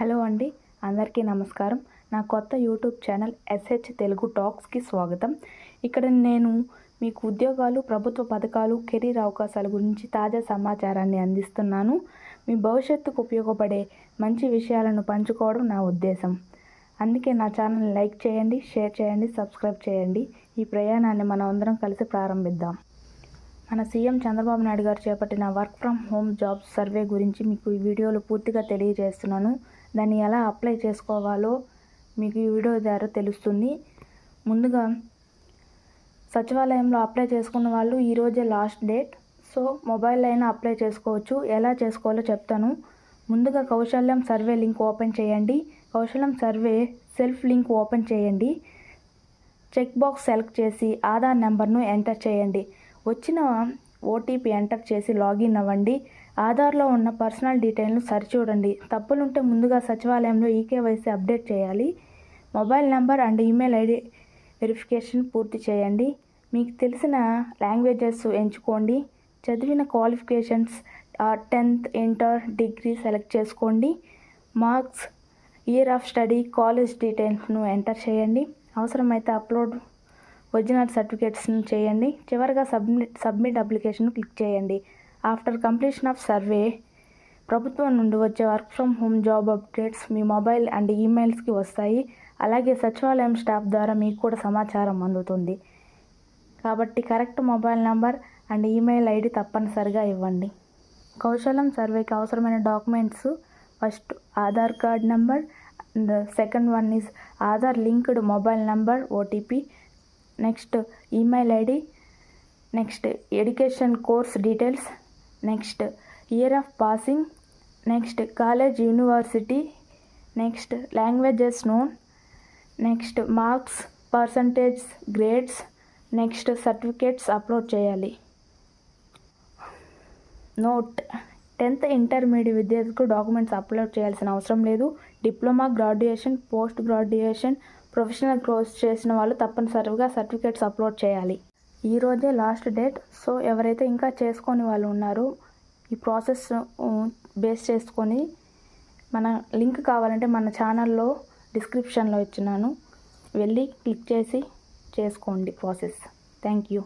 Hello అండి అందరికీ నమస్కారం. నా కొత్త యూట్యూబ్ ఛానల్ ఎస్హెచ్ తెలుగు టాక్స్కి స్వాగతం. ఇక్కడ నేను మీకు ఉద్యోగాలు ప్రభుత్వ పథకాలు కెరీర్ అవకాశాల గురించి తాజా సమాచారాన్ని అందిస్తున్నాను. మీ భవిష్యత్తుకు ఉపయోగపడే మంచి విషయాలను పంచుకోవడం నా ఉద్దేశం. అందుకే నా ఛానల్ లైక్ చేయండి షేర్ చేయండి సబ్స్క్రైబ్ చేయండి. ఈ ప్రయాణాన్ని మనం అందరం కలిసి ప్రారంభిద్దాం. మన సీఎం చంద్రబాబు నాయుడు గారు చేపట్టిన work from home jobs survey గురించి మీకు ఈ వీడియోలో పూర్తిగా తెలియజేస్తున్నాను. దాన్ని ఎలా అప్లై చేసుకోవాలో మీకు ఈ వీడియో ద్వారా తెలుస్తుంది. ముందుగా సచివాలయంలో అప్లై చేసుకున్న వాళ్ళు ఈరోజే లాస్ట్ డేట్. సో మొబైల్ అయినా అప్లై చేసుకోవచ్చు. ఎలా చేసుకోవాలో చెప్తాను. ముందుగా కౌశల్యం సర్వే లింక్ ఓపెన్ చేయండి. కౌశల్యం సర్వే సెల్ఫ్ లింక్ ఓపెన్ చేయండి. చెక్ బాక్స్ సెలెక్ట్ చేసి ఆధార్ నెంబర్ను ఎంటర్ చేయండి. వచ్చిన ఓటీపీ ఎంటర్ చేసి లాగిన్ అవ్వండి. ఆధార్లో ఉన్న పర్సనల్ డీటెయిల్ను సరిచూడండి. తప్పులుంటే ముందుగా సచివాలయంలో ఈకేవైసీ అప్డేట్ చేయాలి. Mobile number and email ID verification పూర్తి చేయండి. మీకు తెలిసిన లాంగ్వేజెస్ ఎంచుకోండి. చదివిన qualifications tenth inter degree select చేసుకోండి. Marks year of study college డీటెయిల్స్ను enter చేయండి. అవసరమైతే అప్లోడ్ ఒరిజినల్ సర్టిఫికేట్స్ను చేయండి. చివరిగా సబ్మిట్ సబ్మిట్ అప్లికేషన్ క్లిక్ చేయండి. ఆఫ్టర్ కంప్లీషన్ ఆఫ్ సర్వే ప్రభుత్వం నుండి వచ్చే work from home job updates me mobile and ఈమెయిల్స్కి వస్తాయి. అలాగే సచివాలయం స్టాఫ్ ద్వారా మీకు కూడా సమాచారం అందుతుంది. కాబట్టి correct mobile number and email ID తప్పనిసరిగా ఇవ్వండి. కౌశలం సర్వేకి అవసరమైన documents first Aadhaar card number and second one is Aadhaar linked mobile number OTP next email ID next education course details next. Year of passing next college university next languages known next marks percentage grades next certificates upload చేయాలి. Note tenth intermediate విద్యార్థులకు documents upload చేయాల్సిన అవసరం లేదు. Diploma graduation post graduation professional course చేసిన వాళ్ళు తప్పనిసరిగా certificates upload చేయాలి. ఈరోజే లాస్ట్ డేట్. సో ఎవరైతే ఇంకా చేసుకొని వాళ్ళు ఉన్నారో ఈ ప్రాసెస్ బేస్ చేసుకొని మన లింక్ కావాలంటే మన ఛానల్లో డిస్క్రిప్షన్లో ఇచ్చినాను వెళ్ళి క్లిక్ చేసి చేసుకోండి ప్రాసెస్. Thank you.